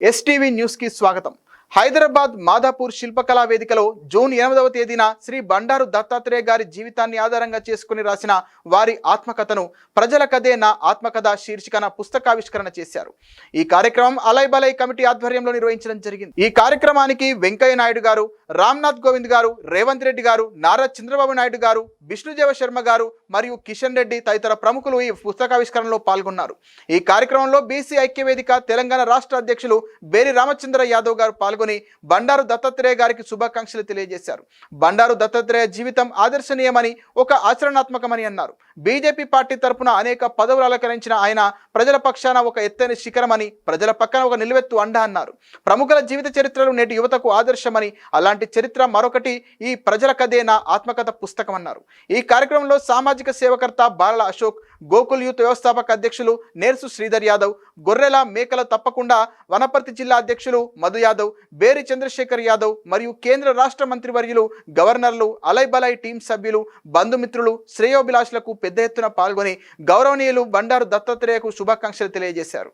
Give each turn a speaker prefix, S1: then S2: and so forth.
S1: STV న్యూస్కి స్వాగతం. హైదరాబాద్ మాదాపూర్ శిల్పకళా వేదికలో జూన్ ఎనిమిదవ తేదీన శ్రీ బండారు దత్తాత్రేయ గారి జీవితాన్ని ఆధారంగా చేసుకుని రాసిన వారి ఆత్మకథను ప్రజల కథే నా ఆత్మకథ శీర్షికన పుస్తకావిష్కరణ చేశారు. ఈ కార్యక్రమం అలై బలై కమిటీ ఆధ్వర్యంలో నిర్వహించడం జరిగింది. ఈ కార్యక్రమానికి వెంకయ్య నాయుడు గారు రామ్నాథ్ గోవింద్ గారు రేవంత్ రెడ్డి గారు నారా చంద్రబాబు నాయుడు గారు విష్ణుదేవ శర్మ గారు మరియు కిషన్ రెడ్డి తదితర ప్రముఖులు ఈ పుస్తకావిష్కరణలో పాల్గొన్నారు. ఈ కార్యక్రమంలో బీసీ ఐక్యవేదిక తెలంగాణ రాష్ట్ర అధ్యక్షులు బేరి రామచంద్ర యాదవ్ గారు పాల్గొని బండారు దత్తాత్రేయ గారికి శుభాకాంక్షలు తెలియజేశారు. బండారు దత్తాత్రేయ జీవితం ఆదర్శనీయమని ఒక ఆచరణాత్మకమని అన్నారు. బీజేపీ పార్టీ తరపున అనేక పదవులు అలంకరించిన ఆయన ప్రజల పక్షాన ఒక ఎత్తైన శిఖరమని ప్రజల పక్కన ఒక నిలువెత్తు అండ అన్నారు. ప్రముఖుల జీవిత చరిత్రలు నేటి యువతకు ఆదర్శమని అలాంటి చరిత్ర మరొకటి ఈ ప్రజల కథేన ఆత్మకథ పుస్తకం అన్నారు ఈ కార్యక్రమంలో సామాజిక సేవకర్త బాలల అశోక్ గోకుల్ యూత్ వ్యవస్థాపక అధ్యక్షులు నేర్సు శ్రీధర్ యాదవ్ గొర్రెల మేకల తప్పకుండా వనపర్తి జిల్లా అధ్యక్షులు మధు యాదవ్ బేరి చంద్రశేఖర్ యాదవ్ మరియు కేంద్ర రాష్ట్ర మంత్రివర్యులు గవర్నర్లు అలైబలై టీం సభ్యులు బంధుమిత్రులు శ్రేయోభిలాషులకు పెద్ద ఎత్తున పాల్గొని గౌరవనీయులు బండారు దత్తాత్రేయకు శుభాకాంక్షలు తెలియజేశారు.